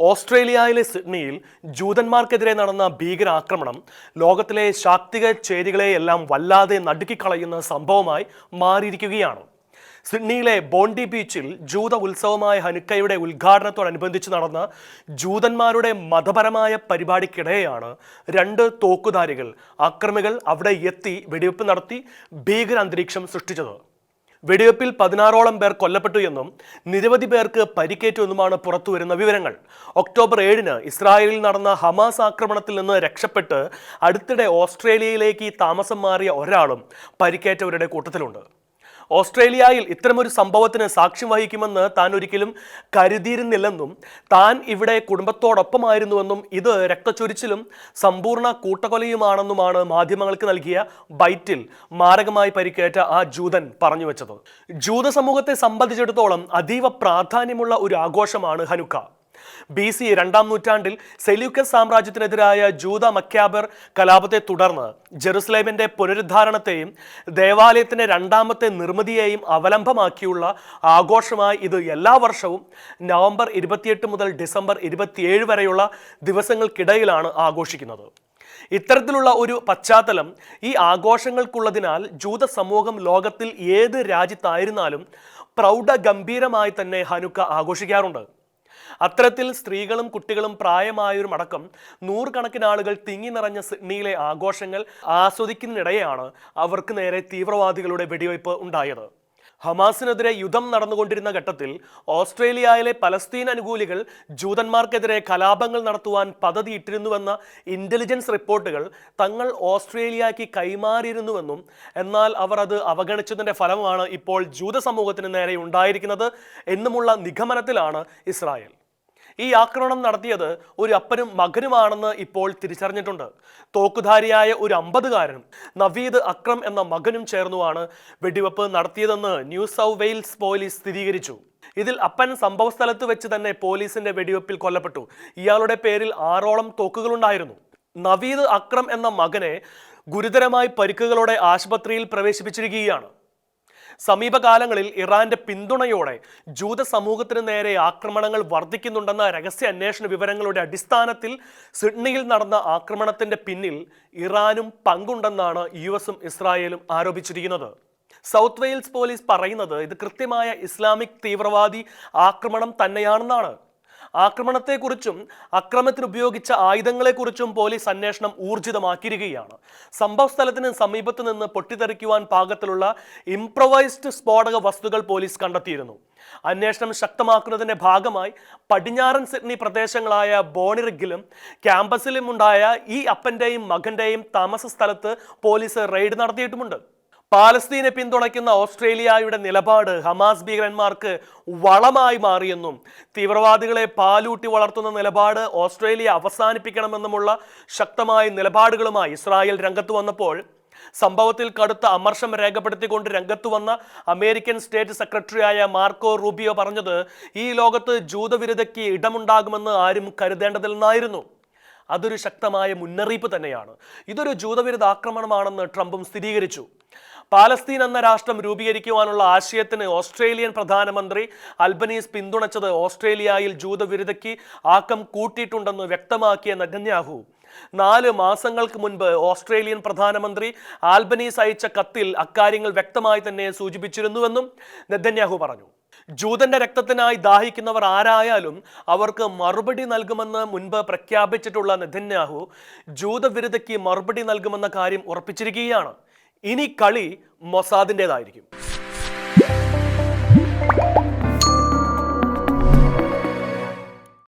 ഓസ്ട്രേലിയയിലെ സിഡ്നിയിൽ ജൂതന്മാർക്കെതിരെ നടന്ന ഭീകരാക്രമണം ലോകത്തിലെ ശാക്തിക ചേരികളെയെല്ലാം വല്ലാതെ നടുക്കിക്കളയുന്ന സംഭവമായി മാറിയിരിക്കുകയാണ്. സിഡ്നിയിലെ ബോണ്ടി ബീച്ചിൽ ജൂത ഉത്സവമായ ഹനുക്കയുടെ ഉദ്ഘാടനത്തോടനുബന്ധിച്ച് നടന്ന ജൂതന്മാരുടെ മതപരമായ പരിപാടിക്കിടെയാണ് രണ്ട് തോക്കുധാരികൾ അക്രമികൾ അവിടെ എത്തി വെടിവെപ്പ് നടത്തി ഭീകരാന്തരീക്ഷം സൃഷ്ടിച്ചത്. വെടിവെപ്പിൽ പതിനാറോളം പേർ കൊല്ലപ്പെട്ടു എന്നും നിരവധി പേർക്ക് പരിക്കേറ്റു എന്നുമാണ് പുറത്തുവരുന്ന വിവരങ്ങൾ. ഒക്ടോബർ ഏഴിന് ഇസ്രായേലിൽ നടന്ന ഹമാസ് ആക്രമണത്തിൽ നിന്ന് രക്ഷപ്പെട്ട് അടുത്തിടെ ഓസ്ട്രേലിയയിലേക്ക് താമസം മാറിയ ഒരാളും പരിക്കേറ്റവരുടെ കൂട്ടത്തിലുണ്ട്. ഓസ്ട്രേലിയയിൽ ഇത്തരമൊരു സംഭവത്തിന് സാക്ഷ്യം വഹിക്കുമെന്ന് താൻ ഒരിക്കലും കരുതിയിരുന്നില്ലെന്നും താൻ ഇവിടെ കുടുംബത്തോടൊപ്പമായിരുന്നുവെന്നും ഇത് രക്തച്ചൊരിച്ചിലും സമ്പൂർണ കൂട്ടക്കൊലയുമാണെന്നുമാണ് മാധ്യമങ്ങൾക്ക് നൽകിയ ബൈറ്റിൽ മാരകമായി പരിക്കേറ്റ ആ ജൂതൻ പറഞ്ഞു വെച്ചത്. ജൂത സമൂഹത്തെ സംബന്ധിച്ചിടത്തോളം അതീവ പ്രാധാന്യമുള്ള ഒരു ആഘോഷമാണ് ഹനുക്ക. ബി സി രണ്ടാം നൂറ്റാണ്ടിൽ സെല്യൂക്കസ് സാമ്രാജ്യത്തിനെതിരായ ജൂത മക്യാബർ കലാപത്തെ തുടർന്ന് ജെറുസലേമിന്റെ പുനരുദ്ധാരണത്തെയും ദേവാലയത്തിന്റെ രണ്ടാമത്തെ നിർമ്മിതിയെയും അവലംബമാക്കിയുള്ള ആഘോഷമായി ഇത് എല്ലാ വർഷവും നവംബർ ഇരുപത്തിയെട്ട് മുതൽ ഡിസംബർ ഇരുപത്തിയേഴ് വരെയുള്ള ദിവസങ്ങൾക്കിടയിലാണ് ആഘോഷിക്കുന്നത്. ഇത്തരത്തിലുള്ള ഒരു പശ്ചാത്തലം ഈ ആഘോഷങ്ങൾക്കുള്ളതിനാൽ ജൂത സമൂഹം ലോകത്തിൽ ഏത് രാജ്യത്തായിരുന്നാലും പ്രൗഢ ഗംഭീരമായി തന്നെ ഹനുക്ക ആഘോഷിക്കാറുണ്ട്. അത്തരത്തിൽ സ്ത്രീകളും കുട്ടികളും പ്രായമായവരും അടക്കം നൂറുകണക്കിന് ആളുകൾ തിങ്ങി നിറഞ്ഞ സിഡ്നിയിലെ ആഘോഷങ്ങൾ ആസ്വദിക്കുന്നതിനിടെയാണ് അവർക്ക് നേരെ തീവ്രവാദികളുടെ വെടിവയ്പ് ഉണ്ടായത്. ഹമാസിനെതിരെ യുദ്ധം നടന്നുകൊണ്ടിരുന്ന ഘട്ടത്തിൽ ഓസ്ട്രേലിയയിലെ പലസ്തീൻ അനുകൂലികൾ ജൂതന്മാർക്കെതിരെ കലാപങ്ങൾ നടത്തുവാൻ പദ്ധതിയിട്ടിരുന്നുവെന്ന ഇന്റലിജൻസ് റിപ്പോർട്ടുകൾ തങ്ങൾ ഓസ്ട്രേലിയക്ക് കൈമാറിയിരുന്നുവെന്നും എന്നാൽ അവർ അത് അവഗണിച്ചതിന്റെ ഫലമാണ് ഇപ്പോൾ ജൂത സമൂഹത്തിന് നേരെ ഉണ്ടായിരിക്കുന്നത് എന്നുമുള്ള നിഗമനത്തിലാണ് ഇസ്രായേൽ. ഈ ആക്രമണം നടത്തിയത് ഒരു അപ്പനും മകനുമാണെന്ന് ഇപ്പോൾ തിരിച്ചറിഞ്ഞിട്ടുണ്ട്. തോക്കുധാരിയായ ഒരു അമ്പതുകാരനും നവീദ് അക്രം എന്ന മകനും ചേർന്നുമാണ് വെടിവെപ്പ് നടത്തിയതെന്ന് ന്യൂ സൗത്ത് വെയിൽസ് പോലീസ് സ്ഥിരീകരിച്ചു. ഇതിൽ അപ്പൻ സംഭവസ്ഥലത്ത് വെച്ച് തന്നെ പോലീസിന്റെ വെടിവെപ്പിൽ കൊല്ലപ്പെട്ടു. ഇയാളുടെ പേരിൽ ആറോളം തോക്കുകളുണ്ടായിരുന്നു. നവീദ് അക്രം എന്ന മകനെ ഗുരുതരമായി പരിക്കുകളോടെ ആശുപത്രിയിൽ പ്രവേശിപ്പിച്ചിരിക്കുകയാണ്. സമീപകാലങ്ങളിൽ ഇറാന്റെ പിന്തുണയോടെ ജൂത സമൂഹത്തിന് നേരെ ആക്രമണങ്ങൾ വർദ്ധിക്കുന്നുണ്ടെന്ന രഹസ്യ അന്വേഷണ വിവരങ്ങളുടെ അടിസ്ഥാനത്തിൽ സിഡ്നിയിൽ നടന്ന ആക്രമണത്തിന്റെ പിന്നിൽ ഇറാനും പങ്കുണ്ടെന്നാണ് യു എസും ഇസ്രായേലും ആരോപിച്ചിരിക്കുന്നത്. സൗത്ത് വെയിൽസ് പോലീസ് പറയുന്നത് ഇത് കൃത്യമായ ഇസ്ലാമിക് തീവ്രവാദി ആക്രമണം തന്നെയാണെന്നാണ്. ആക്രമണത്തെക്കുറിച്ചും അക്രമത്തിന് ഉപയോഗിച്ച ആയുധങ്ങളെക്കുറിച്ചും പോലീസ് അന്വേഷണം ഊർജിതമാക്കിയിരിക്കുകയാണ്. സംഭവ സ്ഥലത്തിന് സമീപത്ത് നിന്ന് പൊട്ടിത്തെറിക്കുവാൻ പാകത്തിലുള്ള ഇംപ്രവൈസ്ഡ് സ്ഫോടക വസ്തുക്കൾ പോലീസ് കണ്ടെത്തിയിരുന്നു. അന്വേഷണം ശക്തമാക്കുന്നതിന്റെ ഭാഗമായി പടിഞ്ഞാറൻ സിഡ്നി പ്രദേശങ്ങളായ ബോണിറിഗിലും ക്യാമ്പസിലും ഉണ്ടായ ഈ അപ്പന്റെയും മകന്റെയും താമസ സ്ഥലത്ത് പോലീസ് റെയ്ഡ് നടത്തിയിട്ടുമുണ്ട്. പാലസ്തീനെ പിന്തുണയ്ക്കുന്ന ഓസ്ട്രേലിയയുടെ നിലപാട് ഹമാസ് ഭീകരന്മാർക്ക് വളമായി മാറിയെന്നും തീവ്രവാദികളെ പാലൂട്ടി വളർത്തുന്ന നിലപാട് ഓസ്ട്രേലിയ അവസാനിപ്പിക്കണമെന്നുമുള്ള ശക്തമായ നിലപാടുകളുമായി ഇസ്രായേൽ രംഗത്ത് വന്നപ്പോൾ സംഭവത്തിൽ കടുത്ത അമർഷം രേഖപ്പെടുത്തിക്കൊണ്ട് രംഗത്തു വന്ന അമേരിക്കൻ സ്റ്റേറ്റ് സെക്രട്ടറിയായ മാർക്കോ റൂബിയോ പറഞ്ഞത് ഈ ലോകത്ത് ജൂതവിരുദ്ധയ്ക്ക് ഇടമുണ്ടാകുമെന്ന് ആരും കരുതേണ്ടതില്ലെന്നായിരുന്നു. അതൊരു ശക്തമായ മുന്നറിയിപ്പ് തന്നെയാണ്. ഇതൊരു ജൂതവിരുദ്ധ ആക്രമണമാണെന്ന് ട്രംപും സ്ഥിരീകരിച്ചു. പാലസ്തീൻ എന്ന രാഷ്ട്രം രൂപീകരിക്കുവാനുള്ള ആശയത്തിന് ഓസ്ട്രേലിയൻ പ്രധാനമന്ത്രി അൽബനീസ് പിന്തുണച്ചത് ഓസ്ട്രേലിയയിൽ ജൂതവിരുദ്ധയ്ക്ക് ആക്കം കൂട്ടിയിട്ടുണ്ടെന്ന് വ്യക്തമാക്കിയ നഗന്യാഹു നാല് മാസങ്ങൾക്ക് മുൻപ് ഓസ്ട്രേലിയൻ പ്രധാനമന്ത്രി ആൽബനീസ് അയച്ച കത്തിൽ അക്കാര്യങ്ങൾ വ്യക്തമായി തന്നെ സൂചിപ്പിച്ചിരുന്നുവെന്നും നെതന്യാഹു പറഞ്ഞു. ജൂതന്റെ രക്തത്തിനായി ദാഹിക്കുന്നവർ ആരായാലും അവർക്ക് മറുപടി നൽകുമെന്ന് മുൻപ് പ്രഖ്യാപിച്ചിട്ടുള്ള നെതന്യാഹു ജൂതവിരുദ്ധയ്ക്ക് മറുപടി നൽകുമെന്ന കാര്യം ഉറപ്പിച്ചിരിക്കുകയാണ്. ഇനി കളി മൊസാദിന്റെതായിരിക്കും